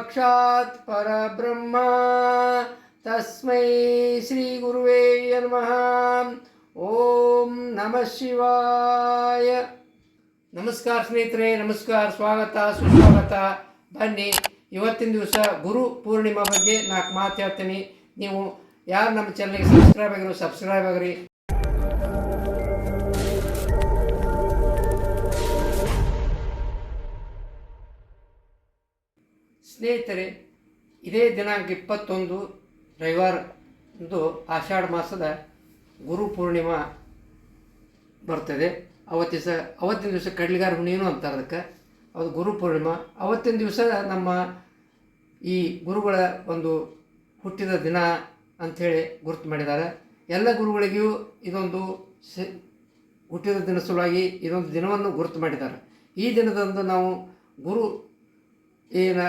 ಸಾಕ್ಷಾತ್ ಪರಬ್ರಹ್ಮ ತಸ್ಮೈ ಶ್ರೀ ಗುರುವೇ ನಮಃ ಓಂ ನಮಃ ಶಿವಾಯ ನಮಸ್ಕಾರ ಸ್ನೇಹಿತರೆ ನಮಸ್ಕಾರ, ಸ್ವಾಗತ, ಸುಸ್ವಾಗತ. ಬನ್ನಿ, ಇವತ್ತಿನ ದಿವಸ ಗುರು ಪೂರ್ಣಿಮಾ ಬಗ್ಗೆ ನಾಲ್ಕು ಮಾತು ನೀವು ಯಾರು ನಮ್ಮ ಚಾನಲ್ಗೆ ಸಬ್ಸ್ಕ್ರೈಬ್ ಆಗಿರೋ ಸಬ್ಸ್ಕ್ರೈಬ್ ಆಗಿರಿ. ಸ್ನೇಹಿತರೆ ಇದೇ ದಿನಾಂಕ ಇಪ್ಪತ್ತೊಂದು ರವಿವಾರ ಇಂದು ಆಷಾಢ ಮಾಸದ ಗುರು ಪೂರ್ಣಿಮಾ ಬರ್ತದೆ. ಅವತ್ತಿನ ಅವತ್ತಿನ ದಿವಸ ಕಡ್ಲಿಗಾರ ಹುಣ್ಣಿನೂ ಅಂತಾರೆ ಅದಕ್ಕೆ. ಅದು ಗುರು ಪೂರ್ಣಿಮಾ. ಅವತ್ತಿನ ದಿವಸ ನಮ್ಮ ಈ ಗುರುಗಳ ಒಂದು ಹುಟ್ಟಿದ ದಿನ ಅಂಥೇಳಿ ಗುರುತು ಮಾಡಿದ್ದಾರೆ. ಎಲ್ಲ ಗುರುಗಳಿಗೂ ಇದೊಂದು ಹುಟ್ಟಿದ ದಿನ ಸಲುವಾಗಿ ಇದೊಂದು ದಿನವನ್ನು ಗುರುತು ಮಾಡಿದ್ದಾರೆ. ಈ ದಿನದಂದು ನಾವು ಗುರು, ಏನ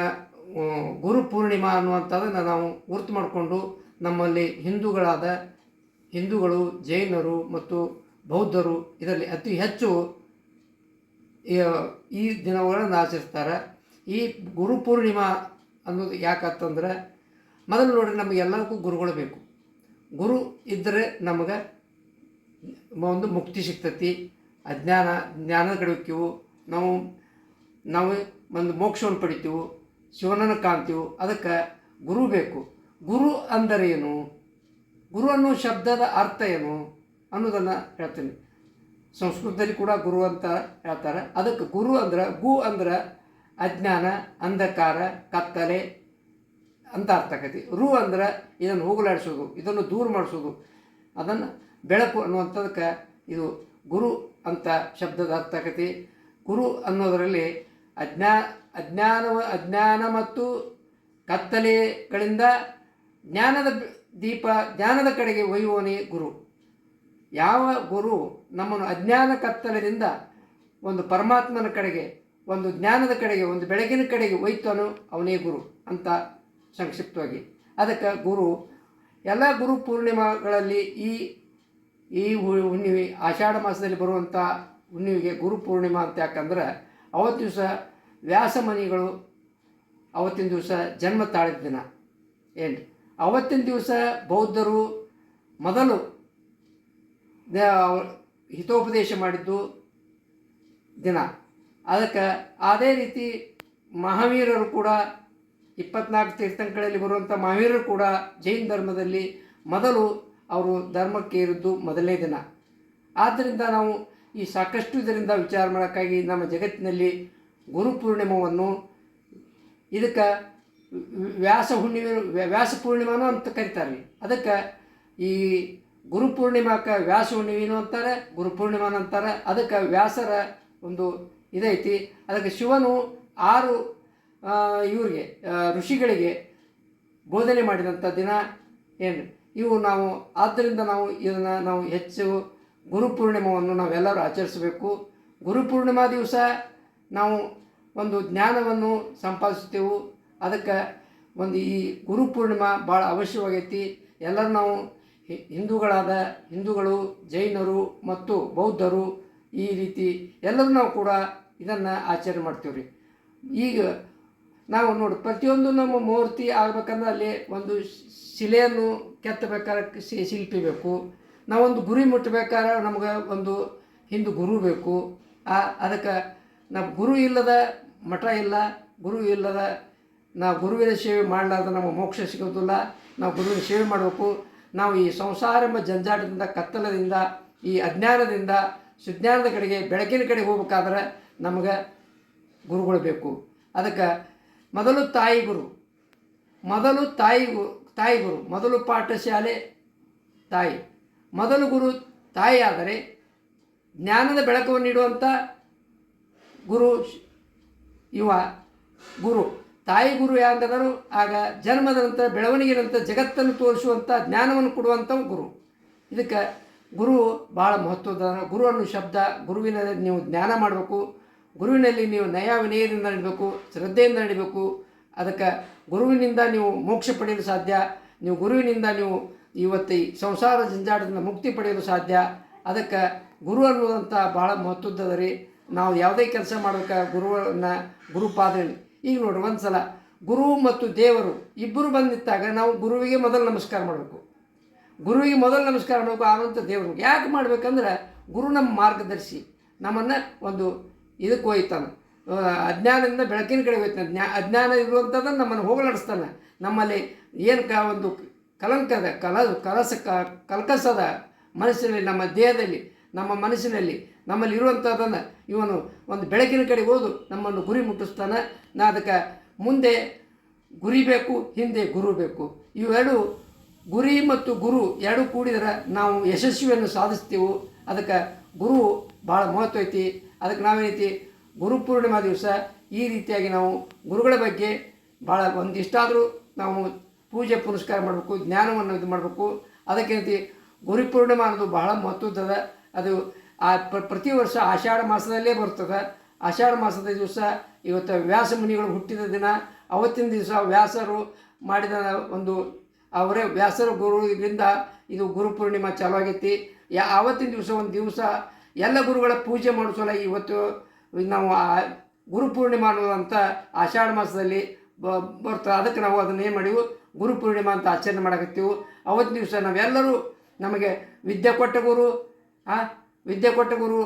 ಗುರು ಪೂರ್ಣಿಮಾ ಅನ್ನುವಂಥದ್ದನ್ನು ನಾವು ಗುರುತು ಮಾಡಿಕೊಂಡು ನಮ್ಮಲ್ಲಿ ಹಿಂದೂಗಳಾದ ಹಿಂದೂಗಳು, ಜೈನರು ಮತ್ತು ಬೌದ್ಧರು ಇದರಲ್ಲಿ ಅತಿ ಹೆಚ್ಚು ಈ- ದಿನಗಳನ್ನು ಆಚರಿಸ್ತಾರೆ. ಈ ಗುರು ಪೂರ್ಣಿಮಾ ಅನ್ನೋದು ಯಾಕಂತಂದರೆ ಮೊದಲು ನೋಡ್ರಿ ನಮಗೆಲ್ಲರಿಗೂ ಗುರುಗಳು ಬೇಕು. ಗುರು ಇದ್ದರೆ ನಮಗೆ ಒಂದು ಮುಕ್ತಿ ಸಿಗ್ತತಿ, ಅಜ್ಞಾನ ಜ್ಞಾನ ಕಡೆ ಹೋಗ್ತೀವಿ, ನಾವು ನಾವು ಒಂದು ಮೋಕ್ಷವನ್ನು ಪಡಿತೀವಿ ಶಿವನನ್ನು ಕಾಣ್ತೀವಿ? ಅದಕ್ಕೆ ಗುರು ಬೇಕು. ಗುರು ಅಂದರೇನು ಗುರು ಅನ್ನೋ ಶಬ್ದದ ಅರ್ಥ ಏನು ಅನ್ನೋದನ್ನು ಹೇಳ್ತೀನಿ. ಸಂಸ್ಕೃತದಲ್ಲಿ ಕೂಡ ಗುರು ಅಂತ ಹೇಳ್ತಾರೆ. ಅದಕ್ಕೆ ಗುರು ಅಂದ್ರೆ ಗು ಅಂದ್ರೆ ಅಜ್ಞಾನ, ಅಂಧಕಾರ, ಕತ್ತಲೆ ಅಂತ ಅರ್ಥ ಆಕೈತಿ. ರು ಅಂದ್ರೆ ಇದನ್ನು ಹೋಗಲಾಡಿಸೋದು, ಇದನ್ನು ದೂರ ಮಾಡಿಸೋದು. ಅದನ್ನು ಬೆಳಕು ಅನ್ನುವಂಥದಕ್ಕೆ ಇದು ಗುರು ಅಂತ ಶಬ್ದದ ಅರ್ಥ ಆಕೈತಿ. ಗುರು ಅನ್ನೋದರಲ್ಲಿ ಅಜ್ಞಾ, ಅಜ್ಞಾನವ, ಅಜ್ಞಾನ ಮತ್ತು ಕತ್ತಲೆಗಳಿಂದ ಜ್ಞಾನದ ದೀಪ, ಜ್ಞಾನದ ಕಡೆಗೆ ಒಯ್ಯುವನೇ ಗುರು. ಯಾವ ಗುರು ನಮ್ಮನ್ನು ಅಜ್ಞಾನ ಕತ್ತಲದಿಂದ ಒಂದು ಪರಮಾತ್ಮನ ಕಡೆಗೆ, ಒಂದು ಜ್ಞಾನದ ಕಡೆಗೆ, ಒಂದು ಬೆಳಗಿನ ಕಡೆಗೆ ಒಯ್ತಾನೋ ಅವನೇ ಗುರು ಅಂತ ಸಂಕ್ಷಿಪ್ತವಾಗಿ. ಅದಕ್ಕೆ ಗುರು, ಎಲ್ಲ ಗುರು ಪೂರ್ಣಿಮಾಗಳಲ್ಲಿ ಈ ಈ ಹುಣ್ಣಿಮೆ, ಆಷಾಢ ಮಾಸದಲ್ಲಿ ಬರುವಂಥ ಹುಣ್ಣಿಮೆಗೆ ಗುರು ಪೂರ್ಣಿಮಾ ಅಂತ ಯಾಕಂದ್ರೆ ಅವತ್ತು ದಿವಸ ವ್ಯಾಸಮನಿಗಳು ಅವತ್ತಿನ ದಿವಸ ಜನ್ಮ ತಾಳಿದ ದಿನ. ಏನು? ಅವತ್ತಿನ ದಿವಸ ಬೌದ್ಧರು ಮೊದಲು ಹಿತೋಪದೇಶ ಮಾಡಿದ್ದು ದಿನ. ಅದಕ್ಕೆ ಅದೇ ರೀತಿ ಮಹಾವೀರರು ಕೂಡ ಇಪ್ಪತ್ನಾಲ್ಕು ತೀರ್ಥಂಕರಲ್ಲಿ ಬರುವಂಥ ಮಹಾವೀರರು ಕೂಡ ಜೈನ ಧರ್ಮದಲ್ಲಿ ಮೊದಲು ಅವರು ಧರ್ಮಕ್ಕೆ ಇರಿದ್ದು ಮೊದಲನೇ ದಿನ. ಆದ್ದರಿಂದ ನಾವು ಈ ಸಾಕಷ್ಟು ಇದರಿಂದ ವಿಚಾರ ಮಾಡೋಕ್ಕಾಗಿ ನಮ್ಮ ಜಗತ್ತಿನಲ್ಲಿ ಗುರು ಪೂರ್ಣಿಮವನ್ನು ಇದಕ್ಕೆ ವ್ಯಾಸ ಹುಣ್ಣಿಮೆ, ವ್ಯಾಸ ಪೂರ್ಣಿಮಾನು ಅಂತ ಕರೀತಾರೆ. ಅದಕ್ಕೆ ಈ ಗುರು ಪೂರ್ಣಿಮಾಕ್ಕೆ ವ್ಯಾಸ ಹುಣ್ಣಿಮೆನೂ ಅಂತಾರೆ ಗುರು ಪೂರ್ಣಿಮಾನ ಅಂತಾರೆ. ಅದಕ್ಕೆ ವ್ಯಾಸರ ಒಂದು ಇದೈತಿ. ಅದಕ್ಕೆ ಶಿವನು ಆರು ಇವರಿಗೆ ಇವ್ರಿಗೆ ಋಷಿಗಳಿಗೆ ಬೋಧನೆ ಮಾಡಿದಂಥ ದಿನ ಏನು? ಇವು ನಾವು, ಆದ್ದರಿಂದ ನಾವು ಇದನ್ನು ನಾವು ಹೆಚ್ಚು ಗುರುಪೂರ್ಣಿಮವನ್ನು ನಾವೆಲ್ಲರೂ ಆಚರಿಸಬೇಕು. ಗುರುಪೂರ್ಣಿಮಾ ದಿವಸ ನಾವು ಒಂದು ಜ್ಞಾನವನ್ನು ಸಂಪಾದಿಸ್ತೇವೆ ಅದಕ್ಕೆ ಒಂದು ಈ ಗುರುಪೂರ್ಣಿಮಾ ಭಾಳ ಅವಶ್ಯವಾಗೈತಿ. ಎಲ್ಲರೂ ನಾವು ಹಿಂದೂಗಳಾದ ಹಿಂದೂಗಳು, ಜೈನರು ಮತ್ತು ಬೌದ್ಧರು ಈ ರೀತಿ ಎಲ್ಲರೂ ನಾವು ಕೂಡ ಇದನ್ನು ಆಚರಣೆ ಮಾಡ್ತೀವಿ ರೀ. ಈಗ ನಾವು ನೋಡಿ ಪ್ರತಿಯೊಂದು ನಮ್ಮ ಮೂರ್ತಿ ಆಗ್ಬೇಕಂದ್ರೆ ಅಲ್ಲಿ ಒಂದು ಶಿಲೆಯನ್ನು ಕೆತ್ತಬೇಕಾದ್ರೆ ಶಿ- ಶಿಲ್ಪಿ ಬೇಕು. ನಾವೊಂದು ಗುರಿ ಮುಟ್ಟಬೇಕಾದ್ರೆ ನಮ್ಗೆ ಒಂದು ಹಿಂದೆ ಗುರು ಬೇಕು. ಆ, ಅದಕ್ಕೆ ನಾವು ಗುರು ಇಲ್ಲದ ಮಠ ಇಲ್ಲ, ಗುರು ಇಲ್ಲದ ನಾವು ಗುರುವಿನ ಸೇವೆ ಮಾಡಲಾರ್ದ ನಮಗೆ ಮೋಕ್ಷ ಸಿಗೋದಿಲ್ಲ, ನಾವು ಗುರುವಿನ ಸೇವೆ ಮಾಡಬೇಕು. ನಾವು ಈ ಸಂಸಾರ ಎಂಬ ಜಂಜಾಟದಿಂದ, ಕತ್ತಲದಿಂದ, ಈ ಅಜ್ಞಾನದಿಂದ, ಸುಜ್ಞಾನದ ಕಡೆಗೆ, ಬೆಳಕಿನ ಕಡೆಗೆ ಹೋಗ್ಬೇಕಾದ್ರೆ ನಮಗೆ ಗುರುಗಳು ಬೇಕು. ಅದಕ್ಕೆ ಮೊದಲು ತಾಯಿ ಗುರು, ಮೊದಲು ತಾಯಿ ತಾಯಿ ಗುರು, ಮೊದಲು ಪಾಠಶಾಲೆ ತಾಯಿ. ಮೊದಲು ಗುರು ತಾಯಿ ಆದರೆ ಜ್ಞಾನದ ಬೆಳಕವನ್ನು ನೀಡುವಂಥ ಗುರು ಯುವ ಗುರು. ತಾಯಿ ಗುರು ಯಾರು ಆಗ ಜನ್ಮದ ನಂತರ ಬೆಳವಣಿಗೆ ನಂತರ ಜಗತ್ತನ್ನು ತೋರಿಸುವಂಥ ಜ್ಞಾನವನ್ನು ಕೊಡುವಂಥ ಗುರು. ಇದಕ್ಕೆ ಗುರು ಭಾಳ ಮಹತ್ವದ ಗುರು ಅನ್ನೋ ಶಬ್ದ ಗುರುವಿನ ನೀವು ಜ್ಞಾನ ಮಾಡಬೇಕು. ಗುರುವಿನಲ್ಲಿ ನೀವು ನಯ ವಿನಯದಿಂದ ನಡಿಬೇಕು, ಶ್ರದ್ಧೆಯಿಂದ ನಡಿಬೇಕು. ಅದಕ್ಕೆ ಗುರುವಿನಿಂದ ನೀವು ಮೋಕ್ಷ ಪಡೆಯಲು ಸಾಧ್ಯ. ನೀವು ಗುರುವಿನಿಂದ ನೀವು ಇವತ್ತು ಈ ಸಂಸಾರ ಜಂಜಾಟದಿಂದ ಮುಕ್ತಿ ಪಡೆಯಲು ಸಾಧ್ಯ. ಅದಕ್ಕೆ ಗುರು ಅನ್ನುವಂಥ ಭಾಳ ಮಹತ್ವದ ರೀ. ನಾವು ಯಾವುದೇ ಕೆಲಸ ಮಾಡ್ಬೇಕಾ ಗುರುವನ್ನು ಗುರುಪಾದನೆ ಈಗ ನೋಡ್ರಿ ಒಂದು ಸಲ ಗುರು ಮತ್ತು ದೇವರು ಇಬ್ಬರು ಬಂದಿತ್ತಾಗ ನಾವು ಗುರುವಿಗೆ ಮೊದಲು ನಮಸ್ಕಾರ ಮಾಡಬೇಕು. ಗುರುವಿಗೆ ಮೊದಲು ನಮಸ್ಕಾರ ಮಾಡಬೇಕು ಆನಂತರ ದೇವರು ಯಾಕೆ ಮಾಡಬೇಕಂದ್ರೆ ಗುರು ನಮ್ಮ ಮಾರ್ಗದರ್ಶಿ. ನಮ್ಮನ್ನು ಒಂದು ಇದಕ್ಕೆ ಹೋಯ್ತಾನೆ ಅಜ್ಞಾನದಿಂದ ಬೆಳಕಿನ ಕಡೆ ಹೋಯ್ತಾನೆ ಜ್ಞಾ ಅಜ್ಞಾನ ಇರುವಂಥದ್ದನ್ನು ನಮ್ಮನ್ನು ಹೋಗಲಾಡಿಸ್ತಾನೆ. ನಮ್ಮಲ್ಲಿ ಏನು ಕ ಒಂದು ಕಲಂಕದ, ಕಲ, ಕಲಸ ಕಲ್ಕಸದ ಮನಸ್ಸಿನಲ್ಲಿ, ನಮ್ಮ ದೇಹದಲ್ಲಿ, ನಮ್ಮ ಮನಸ್ಸಿನಲ್ಲಿ, ನಮ್ಮಲ್ಲಿ ಇರುವಂಥದ್ದನ್ನು ಇವನು ಒಂದು ಬೆಳಕಿನ ಕಡೆ ಹೋದು ನಮ್ಮನ್ನು ಗುರಿ ಮುಟ್ಟಿಸ್ತಾನೆ. ನಾ ಅದಕ್ಕೆ ಮುಂದೆ ಗುರಿ ಬೇಕು, ಹಿಂದೆ ಗುರು ಬೇಕು. ಇವೆರಡು ಗುರಿ ಮತ್ತು ಗುರು ಎರಡು ಕೂಡಿದ್ರೆ ನಾವು ಯಶಸ್ವಿಯನ್ನು ಸಾಧಿಸ್ತೀವಿ. ಅದಕ್ಕೆ ಗುರು ಭಾಳ ಮಹತ್ವ ಐತಿ. ಅದಕ್ಕೆ ನಾವೇನೈತಿ? ಗುರು ಪೂರ್ಣಿಮಾ ದಿವಸ ಈ ರೀತಿಯಾಗಿ ನಾವು ಗುರುಗಳ ಬಗ್ಗೆ ಭಾಳ ಒಂದಿಷ್ಟಾದರೂ ನಾವು ಪೂಜೆ ಪುನಸ್ಕಾರ ಮಾಡಬೇಕು, ಜ್ಞಾನವನ್ನು ಇದು ಮಾಡಬೇಕು. ಅದಕ್ಕೇಂತಿ ಗುರು ಪೂರ್ಣಿಮಾ ಅನ್ನೋದು ಬಹಳ ಮಹತ್ವದ ಅದು ಆ ಪ್ರ- ಪ್ರತಿ ವರ್ಷ ಆಷಾಢ ಮಾಸದಲ್ಲೇ ಬರ್ತದೆ. ಆಷಾಢ ಮಾಸದ ದಿವಸ ಇವತ್ತು ವ್ಯಾಸ ಮುನಿಗಳು ಹುಟ್ಟಿದ ದಿನ. ಅವತ್ತಿನ ದಿವಸ ವ್ಯಾಸರು ಮಾಡಿದ ಒಂದು, ಅವರೇ ವ್ಯಾಸರ ಇದರಿಂದ ಇದು ಗುರು ಪೂರ್ಣಿಮಾ ಚಾಲು ಆಗೈತಿ. ಯಾ ಆವತ್ತಿನ ದಿವಸ ಒಂದು ದಿವಸ ಎಲ್ಲ ಗುರುಗಳ ಪೂಜೆ ಮಾಡಿಸೋಲ್ಲ ಸಲ ಇವತ್ತು ನಾವು ಆ ಗುರು ಪೂರ್ಣಿಮಾ ಅನ್ನೋದಂತ ಆಷಾಢ ಮಾಸದಲ್ಲಿ ಬ ಅದಕ್ಕೆ ನಾವು ಅದನ್ನು ಏನು ಮಾಡಿವು, ಗುರು ಪೂರ್ಣಿಮಾ ಅಂತ ಆಚರಣೆ ಮಾಡಕತ್ತೀವಿ ಅವತ್ತು ದಿವಸ ನಾವೆಲ್ಲರೂ ನಮಗೆ ವಿದ್ಯೆ ಕೊಟ್ಟ ಗುರು ಹಾಂ ವಿದ್ಯೆ ಕೊಟ್ಟ ಗುರು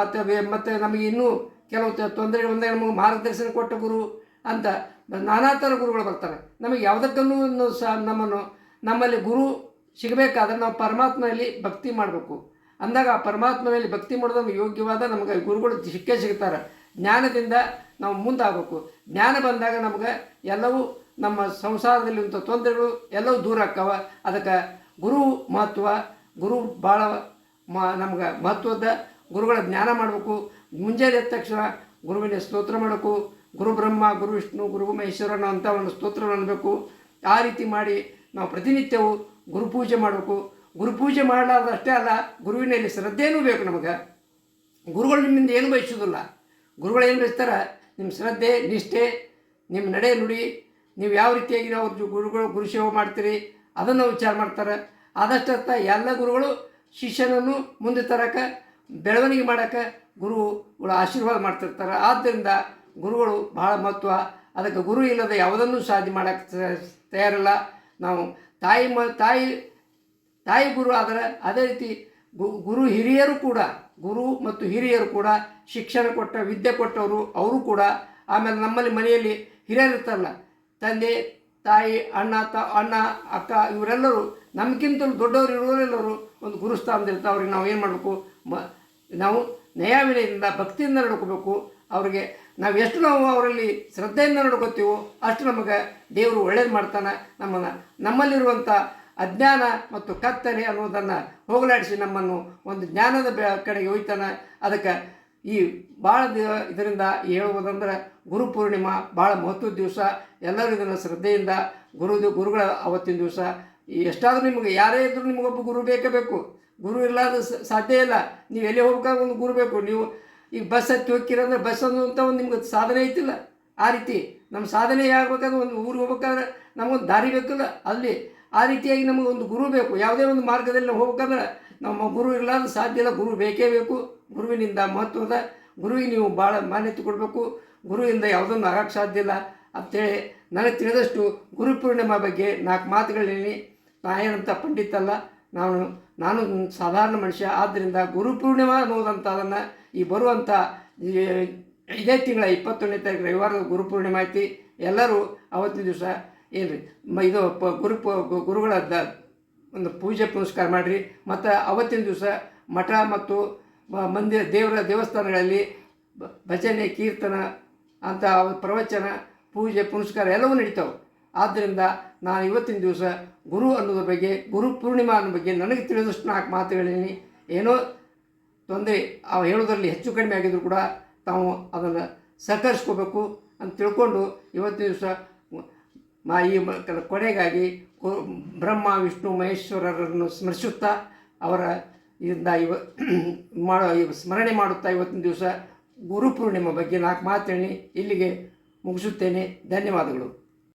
ಮತ್ತು ಮತ್ತು ನಮಗೆ ಇನ್ನೂ ಕೆಲವು ತೊಂದರೆ ಒಂದೇ ನಮಗೆ ಮಾರ್ಗದರ್ಶನ ಕೊಟ್ಟ ಗುರು ಅಂತ ನಾನಾ ಥರ ಗುರುಗಳು ಬರ್ತಾರೆ. ನಮಗೆ ಯಾವುದಕ್ಕೂ ಸಹ ನಮ್ಮನ್ನು, ನಮ್ಮಲ್ಲಿ ಗುರು ಸಿಗಬೇಕಾದ್ರೆ ನಾವು ಪರಮಾತ್ಮನಲ್ಲಿ ಭಕ್ತಿ ಮಾಡಬೇಕು. ಅಂದಾಗ ಆ ಪರಮಾತ್ಮನಲ್ಲಿ ಭಕ್ತಿ ಮಾಡೋದು ನಮಗೆ ಯೋಗ್ಯವಾದ ನಮಗೆ ಗುರುಗಳು ಸಿಕ್ಕೇ ಸಿಗ್ತಾರೆ. ಜ್ಞಾನದಿಂದ ನಾವು ಮುಂದಾಗಬೇಕು. ಜ್ಞಾನ ಬಂದಾಗ ನಮಗೆ ಎಲ್ಲವೂ ನಮ್ಮ ಸಂಸಾರದಲ್ಲಿರುವಂಥ ತೊಂದರೆಗಳು ಎಲ್ಲವೂ ದೂರ ಆಕ್ಕವ ಅದಕ್ಕೆ ಗುರು ಮಹತ್ವ, ಗುರು ಭಾಳ ಮ, ನಮ್ಗೆ ಮಹತ್ವದ ಗುರುಗಳ ಜ್ಞಾನ ಮಾಡಬೇಕು. ಮುಂಜಾನೆ ಎದ್ದ ತಕ್ಷಣ ಗುರುವಿನ ಸ್ತೋತ್ರ ಮಾಡಬೇಕು. ಗುರು ಬ್ರಹ್ಮ, ಗುರು ವಿಷ್ಣು, ಗುರು ಮಹೇಶ್ವರನ ಅಂತ ಒಂದು ಸ್ತೋತ್ರ ಅನ್ನಬೇಕು ಆ ರೀತಿ ಮಾಡಿ ನಾವು ಪ್ರತಿನಿತ್ಯವೂ ಗುರುಪೂಜೆ ಮಾಡಬೇಕು. ಗುರುಪೂಜೆ ಮಾಡಲಾರ್ದಷ್ಟೇ ಅಲ್ಲ, ಗುರುವಿನಲ್ಲಿ ಶ್ರದ್ಧೆಯೂ ಬೇಕು ನಮಗೆ. ಗುರುಗಳು ನಿಮ್ಮಿಂದ ಏನು ಬಯಸೋದಿಲ್ಲ ಗುರುಗಳು ಏನು ಬಯಸ್ತಾರೆ ನಿಮ್ಮ ಶ್ರದ್ಧೆ, ನಿಷ್ಠೆ, ನಿಮ್ಮ ನಡೆ ನುಡಿ, ನೀವು ಯಾವ ರೀತಿಯಾಗಿ ನಾವು ಗುರುಗಳು ಗುರು ಸೇವೆ ಮಾಡ್ತೀರಿ, ಅದನ್ನು ವಿಚಾರ ಮಾಡ್ತಾರೆ. ಆದಷ್ಟತ್ತ ಎಲ್ಲ ಗುರುಗಳು ಶಿಷ್ಯನನ್ನು ಮುಂದೆ ತರಕ್ಕೆ ಬೆಳವಣಿಗೆ ಮಾಡೋಕ್ಕೆ ಗುರುಗಳು ಆಶೀರ್ವಾದ ಮಾಡ್ತಿರ್ತಾರೆ. ಆದ್ದರಿಂದ ಗುರುಗಳು ಬಹಳ ಮಹತ್ವ. ಅದಕ್ಕೆ ಗುರು ಇಲ್ಲದೆ ಯಾವುದನ್ನು ಸಾಧ್ಯ ಮಾಡೋಕ್ಕೆ ತಯಾರಿಲ್ಲ. ನಾವು ತಾಯಿ ಮ, ತಾಯಿ ತಾಯಿ ಗುರು ಆದರೆ ಅದೇ ರೀತಿ ಗುರು ಹಿರಿಯರು ಕೂಡ ಗುರು ಮತ್ತು ಹಿರಿಯರು ಕೂಡ ಶಿಕ್ಷಣ ಕೊಟ್ಟ, ವಿದ್ಯೆ ಕೊಟ್ಟವರು ಅವರು ಕೂಡ. ಆಮೇಲೆ ನಮ್ಮಲ್ಲಿ ಮನೆಯಲ್ಲಿ ಹಿರಿಯರು ಇರ್ತಾರಲ್ಲ, ತಂದೆ, ತಾಯಿ, ಅಣ್ಣ, ತ, ಅಣ್ಣ, ಅಕ್ಕ ಇವರೆಲ್ಲರೂ ನಮಗಿಂತಲೂ ದೊಡ್ಡವರು ಇರುವವರೆಲ್ಲರೂ ಒಂದು ಗುರುಸ್ಥಾನದಲ್ಲಿರ್ತಾರೆ ಅವ್ರಿಗೆ ನಾವು ಏನು ಮಾಡಬೇಕು? ಮ, ನಾವು ನಯಾವಿನಯದಿಂದ ಭಕ್ತಿಯಿಂದ ನಡ್ಕೋಬೇಕು. ಅವರಿಗೆ ನಾವು ಎಷ್ಟು ನಾವು ಅವರಲ್ಲಿ ಶ್ರದ್ಧೆಯಿಂದ ನಡ್ಕೋತೀವೋ ಅಷ್ಟು ನಮಗೆ ದೇವರು ಒಳ್ಳೇದು ಮಾಡ್ತಾನೆ ನಮ್ಮನ್ನು. ನಮ್ಮಲ್ಲಿರುವಂಥ ಅಜ್ಞಾನ ಮತ್ತು ಕತ್ತಲೆ ಅನ್ನೋದನ್ನು ಹೋಗಲಾಡಿಸಿ ನಮ್ಮನ್ನು ಒಂದು ಜ್ಞಾನದ ಕಡೆಗೆ ಒಯ್ತಾನೆ. ಅದಕ್ಕೆ ಈ ಭಾಳ ಇದರಿಂದ ಹೇಳುವುದಂದ್ರೆ ಗುರು ಪೂರ್ಣಿಮಾ ಭಾಳ ಮಹತ್ವದ ದಿವಸ. ಎಲ್ಲರೂ ಇದನ್ನು ಶ್ರದ್ಧೆಯಿಂದ ಗುರು ಗುರುಗಳ ಅವತ್ತಿನ ದಿವಸ. ಎಷ್ಟಾದರೂ ನಿಮಗೆ ಯಾರೇ ಇದ್ದರೂ ನಿಮಗೊಬ್ಬ ಗುರು ಬೇಕೇ ಬೇಕು. ಗುರು ಇರ್ಲಾರ್ದ ಸ- ಸಾಧ್ಯ ಇಲ್ಲ. ನೀವು ಎಲ್ಲಿ ಹೋಗ್ಬೇಕಾದ್ರೆ ಒಂದು ಗುರು ಬೇಕು. ನೀವು ಈಗ ಬಸ್ ಹತ್ತಿ ಹೋಗ್ತೀರಂದ್ರೆ ಬಸ್ ಅನ್ನುವಂಥ ಒಂದು ನಿಮ್ಗೆ ಸಾಧನೆ ಐತಿಲ್ಲ. ಆ ರೀತಿ ನಮ್ಮ ಸಾಧನೆ ಆಗ್ಬೇಕಾದ್ರೆ ಒಂದು ಊರಿಗೆ ಹೋಗ್ಬೇಕಾದ್ರೆ ನಮಗೊಂದು ದಾರಿ ಬೇಕಲ್ಲ. ಅಲ್ಲಿ ಆ ರೀತಿಯಾಗಿ ನಮಗೆ ಒಂದು ಗುರು ಬೇಕು. ಯಾವುದೇ ಒಂದು ಮಾರ್ಗದಲ್ಲಿ ನಾವು ಹೋಗ್ಬೇಕಂದ್ರೆ ನಮ್ಮ ಗುರು ಇರಲಾರ್ದು ಸಾಧ್ಯ ಇಲ್ಲ. ಗುರು ಬೇಕೇ ಬೇಕು. ಗುರುವಿನಿಂದ ಮಹತ್ವದ ಗುರುವಿಗೆ ನೀವು ಭಾಳ ಮಾನ್ಯತೆ ಕೊಡಬೇಕು. ಗುರುವಿಂದ ಯಾವುದನ್ನು ಆಗಕ್ಕೆ ಸಾಧ್ಯ ಇಲ್ಲ ಅಂತೇಳಿ ನನಗೆ ತಿಳಿದಷ್ಟು ಗುರು ಪೂರ್ಣಿಮಾ ಬಗ್ಗೆ ನಾಲ್ಕು ಮಾತುಗಳೇನಿ ನಾ ಏನಂತ ಪಂಡಿತ ಅಲ್ಲ. ನಾನು ನಾನು ಸಾಧಾರಣ ಮನುಷ್ಯ. ಆದ್ದರಿಂದ ಗುರು ಪೂರ್ಣಿಮಾ ಅನ್ನೋದಂಥದನ್ನು ಈ ಬರುವಂಥ ಇದೇ ತಿಂಗಳ ಇಪ್ಪತ್ತೊಂದನೇ ತಾರೀಕು ರವಿವಾರದ ಗುರು ಪೂರ್ಣಿಮಾ ಐತಿ. ಎಲ್ಲರೂ ಅವತ್ತಿನ ದಿವಸ ಏನು ರೀ ಮ ಇದು ಪ ಗುರು ಪ- ಗುರುಗಳ ಒಂದು ಪೂಜೆ ಪುನಸ್ಕಾರ ಮಾಡಿರಿ. ಮತ್ತು ಅವತ್ತಿನ ದಿವಸ ಮಠ ಮತ್ತು ಮಂದಿರ ದೇವರ ದೇವಸ್ಥಾನಗಳಲ್ಲಿ ಭಜನೆ, ಕೀರ್ತನ, ಅಂತ ಪ್ರವಚನ, ಪೂಜೆ, ಪುನಸ್ಕಾರ ಎಲ್ಲವೂ ನಡೀತಾವೆ. ಆದ್ದರಿಂದ ನಾನು ಇವತ್ತಿನ ದಿವಸ ಗುರು ಅನ್ನೋದ್ರ ಬಗ್ಗೆ, ಗುರು ಪೂರ್ಣಿಮಾ ಅನ್ನೋ ಬಗ್ಗೆ ನನಗೆ ತಿಳಿದಷ್ಟು ನಾಲ್ಕು ಮಾತುಗಳೇನಿ. ಏನೋ ತೊಂದರೆ ಅವು ಹೇಳೋದ್ರಲ್ಲಿ ಹೆಚ್ಚು ಕಡಿಮೆ ಆಗಿದ್ರು ಕೂಡ ತಾವು ಅದನ್ನು ಸಹಕರಿಸ್ಕೋಬೇಕು ಅಂತ ತಿಳ್ಕೊಂಡು ಇವತ್ತಿನ ದಿವಸ ಮಾ ಈ ಕೊನೆಗಾಗಿ ಬ್ರಹ್ಮ, ವಿಷ್ಣು, ಮಹೇಶ್ವರರನ್ನು ಸ್ಮರಿಸುತ್ತಾ ಅವರ ಇದರಿಂದ ಇವ ಮಾಡೋ ಸ್ಮರಣೆ ಮಾಡುತ್ತಾ ಇವತ್ತಿನ ದಿವಸ ಗುರು ಪೂರ್ಣಿಮೆ ಬಗ್ಗೆ ನಾಲ್ಕು ಮಾತೇಳಿ ಇಲ್ಲಿಗೆ ಮುಗಿಸುತ್ತೇನೆ. ಧನ್ಯವಾದಗಳು.